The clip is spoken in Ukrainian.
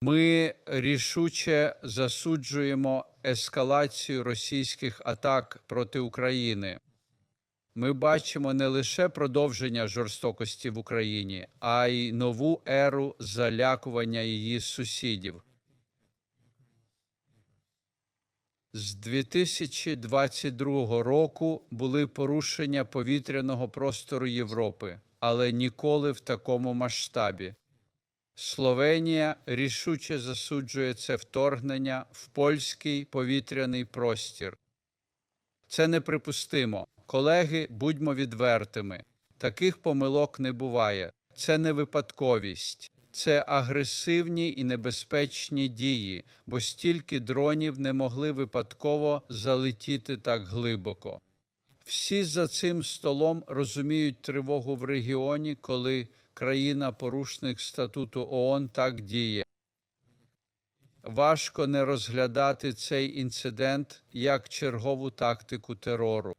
Ми рішуче засуджуємо ескалацію російських атак проти України. Ми бачимо не лише продовження жорстокості в Україні, а й нову еру залякування її сусідів. З 2022 року були порушення повітряного простору Європи, але ніколи в такому масштабі. Словенія рішуче засуджує це вторгнення в польський повітряний простір. Це неприпустимо. Колеги, будьмо відвертими. Таких помилок не буває. Це не випадковість, це агресивні і небезпечні дії, бо стільки дронів не могли випадково залетіти так глибоко. Всі за цим столом розуміють тривогу в регіоні, коли країна-порушник статуту ООН так діє. Важко не розглядати цей інцидент як чергову тактику терору.